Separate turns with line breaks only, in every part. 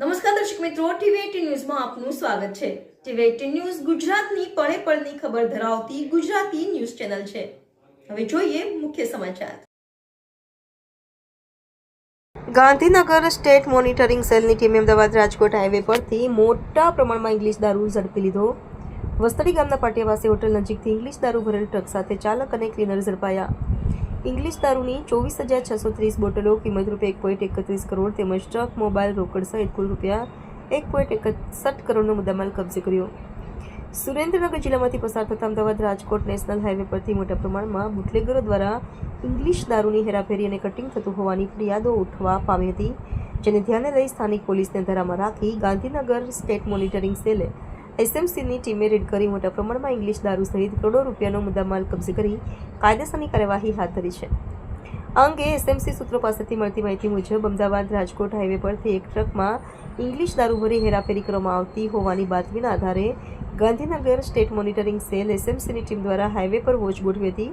નમસ્કાર દર્શક મિત્રો ટીવી ન્યૂઝમાં આપનું સ્વાગત છે. ટીવી ન્યૂઝ ગુજરાતની પળે પળની ખબર ધરાવતી ગુજરાતી ન્યૂઝ ચેનલ છે. હવે જોઈએ મુખ્ય સમાચાર. ગાંધીનગર સ્ટેટ મોનિટરિંગ સેલની ટીમે અમદાવાદ રાજકોટ હાઈવે પરથી મોટા પ્રમાણમાં ઇંગ્લિશ દારૂ ઝડપી લીધો. વસ્તરી ગામના પાટિયા પાસે હોટલ નજીકથી ઇંગ્લિશ દારૂ ભરેલ ટ્રક સાથે ચાલક અને ક્લીનર ઝડપાયા. ઇંગ્લિશ દારૂની ચોવીસ હજાર છસો ત્રીસ બોટલો, કિંમત રૂપિયા એક પોઈન્ટ એકત્રીસ કરોડ તેમજ ટ્રક, મોબાઈલ, રોકડ સહિત કુલ રૂપિયા એક પોઈન્ટ એકસઠ કરોડનો મુદ્દામાલ કબજે કર્યો. સુરેન્દ્રનગર જિલ્લામાંથી પસાર થતા અમદાવાદ રાજકોટ નેશનલ હાઈવે પરથી મોટા પ્રમાણમાં બુટલેગરો દ્વારા ઇંગ્લિશ દારૂની હેરાફેરી અને કટિંગ થતું હોવાની ફરિયાદો ઉઠવા પામી હતી, જેને ધ્યાને લઈ સ્થાનિક પોલીસને ધરામાં રાખી ગાંધીનગર સ્ટેટ મોનિટરિંગ સેલે એસએમસીની ટીમે રેડ કરી મોટા પ્રમાણમાં ઇંગ્લિશ દારૂ સહિત કરોડો રૂપિયાનો મુદ્દામાલ કબજે કરી કાયદેસરની કાર્યવાહી હાથ ધરી છે. આ અંગે એસએમસી સૂત્રો પાસેથી મળતી માહિતી મુજબ અમદાવાદ રાજકોટ હાઈવે પરથી એક ટ્રકમાં ઇંગ્લિશ દારૂ ભરી હેરાફેરી કરવામાં આવતી હોવાની બાતમીના આધારે ગાંધીનગર સ્ટેટ મોનિટરિંગ સેલ એસએમસીની ટીમ દ્વારા હાઈવે પર વોચ ગોઠવી હતી.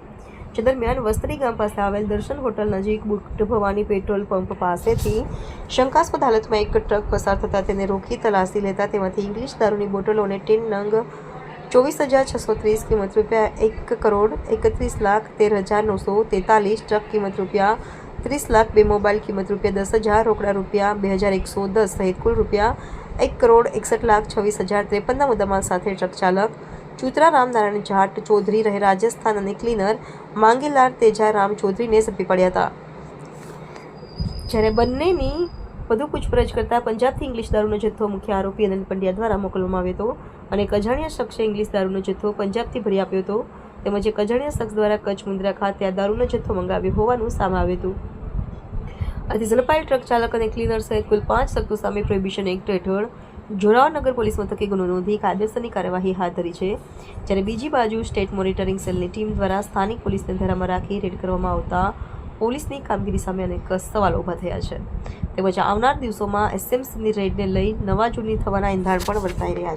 જે દરમિયાન વસ્ત્રી ગામ પાસે આવેલ દર્શન હોટલ નજીક બુટ ભવાની પેટ્રોલ પંપ પાસેથી શંકાસ્પદ હાલતમાં એક ટ્રક પસાર થતાં તેને રોકી તલાશી લેતા તેમાંથી ઇંગ્લિશ દારૂની બોટલો અને ટીન નંગ ચોવીસ હજાર છસો ત્રીસ કિંમત રૂપિયા એક કરોડ એકત્રીસ લાખ તેર હજાર નવસો તેતાલીસ ટ્રક કિંમત રૂપિયા ત્રીસ લાખ બે મોબાઈલ કિંમત રૂપિયા દસ હજાર, રોકડા રૂપિયા બે હજાર એકસો દસ સહિત કુલ રૂપિયા એક કરોડ એકસઠ લાખ છવ્વીસ હજાર ત્રેપનના મુદ્દામાલ સાથે ટ્રક ચાલક ચુતરા રામનારાયણ જાટ ચૌધરી રહે રાજસ્થાન અને ક્લીનર માંગેલાલ તેજારામ ચૌધરીને ઝડપી પડ્યા હતા. જ્યારે બંનેની વધુ પૂછપરછ કરતા પંજાબથી ઇંગ્લિશ દારૂનો જથ્થો મુખ્ય આરોપી અનંત પંડ્યા દ્વારા મોકલવામાં આવ્યો હતો અને કજાણીયા શખ્સે ઇંગ્લિશ દારૂનો જથ્થો પંજાબથી ભરી આપ્યો હતો. તેમજ કજાણીયા શખ્સ દ્વારા કચ્છ મુંદ્રા ખાતે આ દારૂનો જથ્થો મંગાવ્યો હોવાનું સામે આવ્યું હતું. આથી ઝડપાયેલ ટ્રક ચાલક અને ક્લીનર સહિત કુલ પાંચ શખ્સો સામે પ્રોહિબિશન એક્ટ હેઠળ જોરાવનગર પોલીસ મથકે ગુનો નોંધી કાયદેસરની કાર્યવાહી હાથ ધરી છે, જ્યારે બીજી બાજુ સ્ટેટ મોનિટરિંગ સેલની ટીમ દ્વારા સ્થાનિક પોલીસને ધરામાં રાખી રેડ કરવામાં આવતા પોલીસની કામગીરી સામે અનેક સવાલો ઊભા થયા છે. તેમજ આવનાર દિવસોમાં એસએમસીની રેડને લઈ નવા જૂની થવાના એંધાણ પણ વર્તાઈ રહ્યા છે.